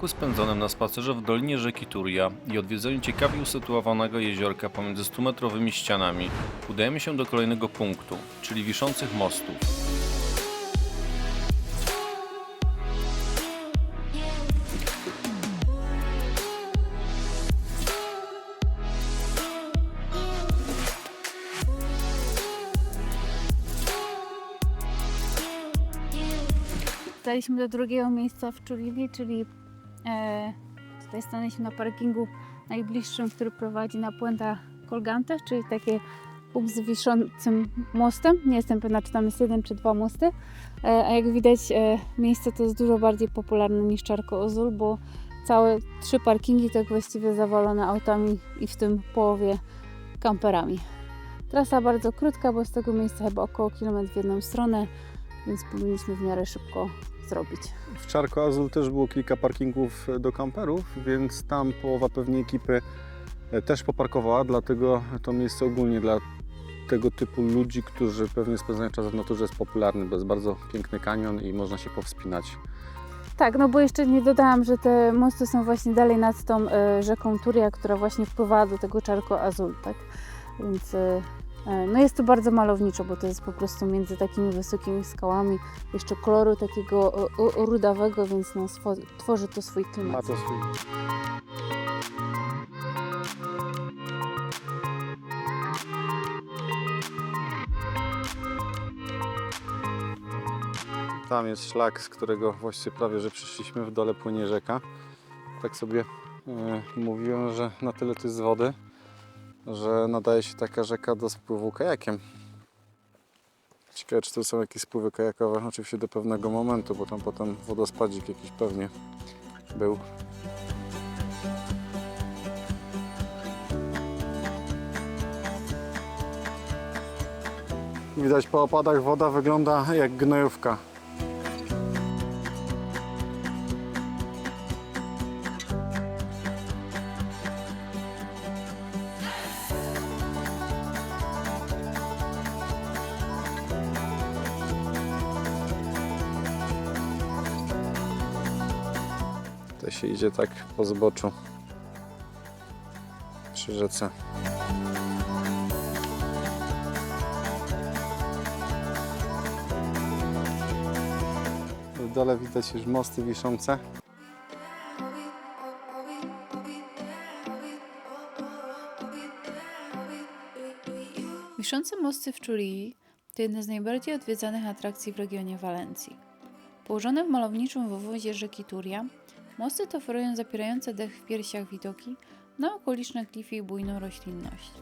Po spędzonym na spacerze w dolinie rzeki Turia i odwiedzeniu ciekawie usytuowanego jeziorka pomiędzy 100-metrowymi ścianami, udajemy się do kolejnego punktu, czyli wiszących mostów. Dostaliśmy do drugiego miejsca w Czuliwi, czyli tutaj stanęliśmy na parkingu najbliższym, który prowadzi na Puenta Colgante, czyli takie punkt z wiszącym mostem. Nie jestem pewna, czy tam jest jeden czy dwa mosty. E, a jak widać, e, miejsce to jest dużo bardziej popularne niż Czarko Ozul, bo całe trzy parkingi tak właściwie zawalone autami i w tym połowie kamperami. Trasa bardzo krótka, bo z tego miejsca chyba około kilometr w jedną stronę, więc powinniśmy w miarę szybko zrobić. W Czarko Azul też było kilka parkingów do kamperów, więc tam połowa pewnie ekipy e, też poparkowała, dlatego to miejsce ogólnie dla tego typu ludzi, którzy pewnie spędzają czas w naturze jest popularny, bo jest bardzo piękny kanion i można się powspinać. Tak, no bo jeszcze nie dodałam, że te mosty są właśnie dalej nad tą e, rzeką Turia, która właśnie wpływała do tego Czarko Azul, tak? Więc e, no jest to bardzo malowniczo, bo to jest po prostu między takimi wysokimi skałami, jeszcze koloru takiego rudawego, więc no, tworzy to swój Ma klimat. to swój. Tam jest szlak, z którego właściwie prawie że przyszliśmy, w dole płynie rzeka. Tak sobie e, mówiłem, że na tyle tu jest wody, że nadaje się taka rzeka do spływu kajakiem. Ciekawe, czy to są jakieś spływy kajakowe, oczywiście do pewnego momentu, bo tam potem wodospadzik jakiś pewnie był. Widać po opadach woda wygląda jak gnojówka. To się idzie tak po zboczu przy rzece. W dole widać już mosty wiszące. Wiszące mosty w Czulii to jedna z najbardziej odwiedzanych atrakcji w regionie Walencji. Położone w malowniczym wowozie rzeki Turia, mosty te oferują zapierające dech w piersiach widoki na okoliczne klify i bujną roślinność.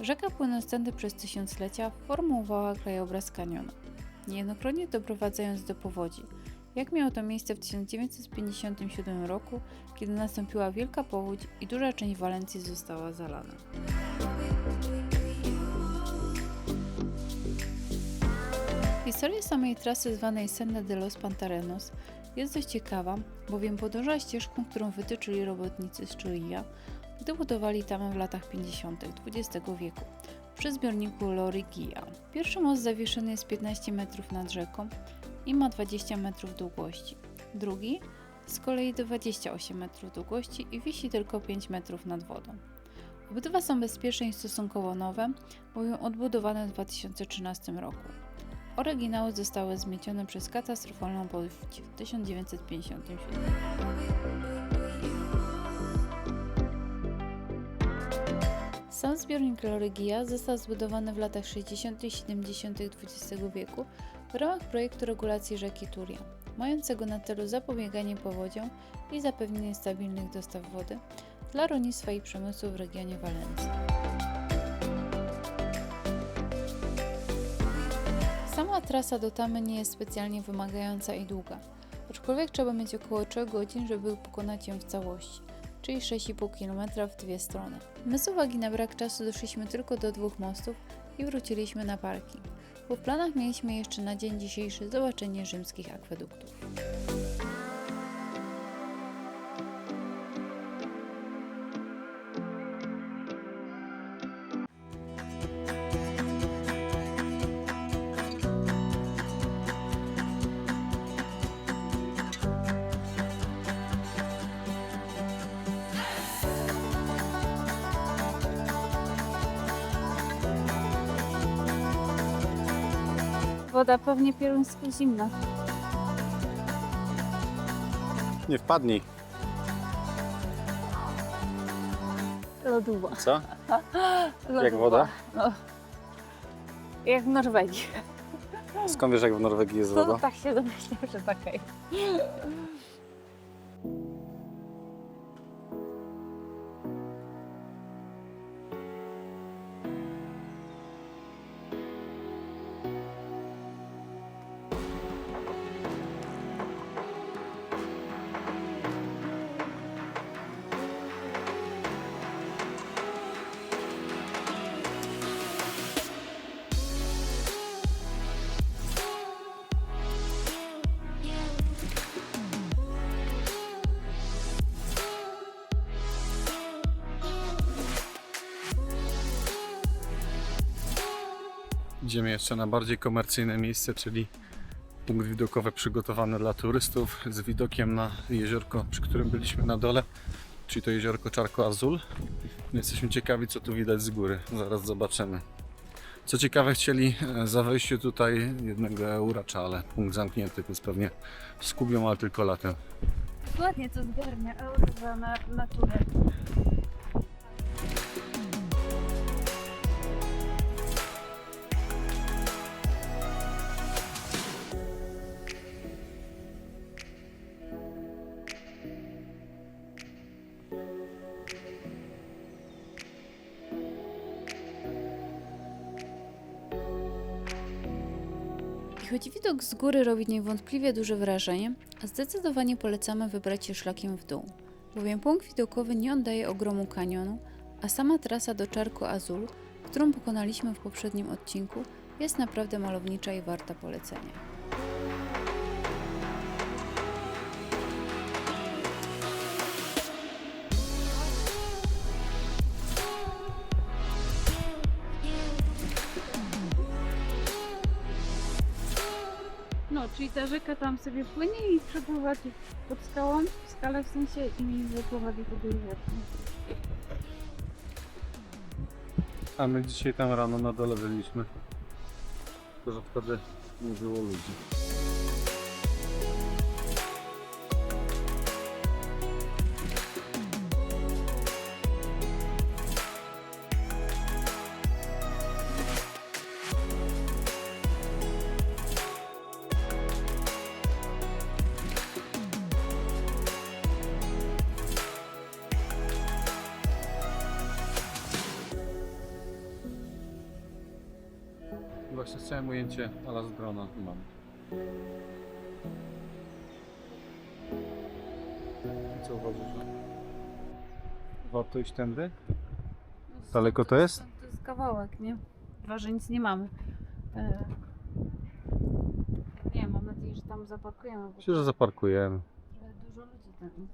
Rzeka płynąc tędy przez tysiąclecia formułowała krajobraz kanionu, niejednokrotnie doprowadzając do powodzi, jak miało to miejsce w 1957 roku, kiedy nastąpiła wielka powódź i duża część Walencji została zalana. Historia samej trasy zwanej Senda de los Pantarenos jest dość ciekawa, bowiem podąża ścieżką, którą wytyczyli robotnicy z Chulija, gdy budowali tamę w latach 50. XX wieku przy zbiorniku Lorigia. Pierwszy most zawieszony jest 15 metrów nad rzeką i ma 20 metrów długości. Drugi z kolei 28 metrów długości i wisi tylko 5 metrów nad wodą. Obydwa są bezpieczne i stosunkowo nowe, bowiem odbudowane w 2013 roku. Oryginały zostały zmiecione przez katastrofalną powódź w 1957. Sam zbiornik Lorygia został zbudowany w latach 60. i 70. XX wieku w ramach projektu regulacji rzeki Turia, mającego na celu zapobieganie powodziom i zapewnienie stabilnych dostaw wody dla rolnictwa i przemysłu w regionie Walencji. Trasa do Tamy nie jest specjalnie wymagająca i długa, aczkolwiek trzeba mieć około 3 godzin, żeby pokonać ją w całości, czyli 6,5 km w dwie strony. My z uwagi na brak czasu doszliśmy tylko do dwóch mostów i wróciliśmy na parking, bo w planach mieliśmy jeszcze na dzień dzisiejszy zobaczenie rzymskich akweduktów. Woda pewnie pieruńsko zimna. Nie wpadnij. Lodowa. Co? Jak woda? No. Jak w Norwegii. Skąd wiesz, jak w Norwegii jest No woda? tak się domyślam, że taka jest. Idziemy jeszcze na bardziej komercyjne miejsce, czyli punkt widokowy przygotowany dla turystów z widokiem na jeziorko, przy którym byliśmy na dole, czyli to jeziorko Czarko Azul. Jesteśmy ciekawi, co tu widać z góry. Zaraz zobaczymy. Co ciekawe, chcieli e, za wejście tutaj jednego euracza, ale punkt zamknięty, więc pewnie skubią, ale tylko latem. Ładnie to zgarnia euro za na, naturę. Choć widok z góry robi niewątpliwie duże wrażenie, zdecydowanie polecamy wybrać się szlakiem w dół, bowiem punkt widokowy nie oddaje ogromu kanionu, a sama trasa do Czarku Azul, którą pokonaliśmy w poprzednim odcinku, jest naprawdę malownicza i warta polecenia. Czyli ta rzeka tam sobie płynie i przepływa pod skałą, skalę w sensie i wyprowadzi do góry rzeki. A my dzisiaj tam rano na dole byliśmy. Tylko, wtedy nie było ludzi. Chciałem ujęcie ala z drona mam. I co uważasz, że warto iść tędy? Daleko to jest? To jest kawałek, nie? Chyba, że nic nie mamy. E... Nie, mam nadzieję, że tam zaparkujemy, bo Myślę, że zaparkujemy. trochę dużo ludzi tam.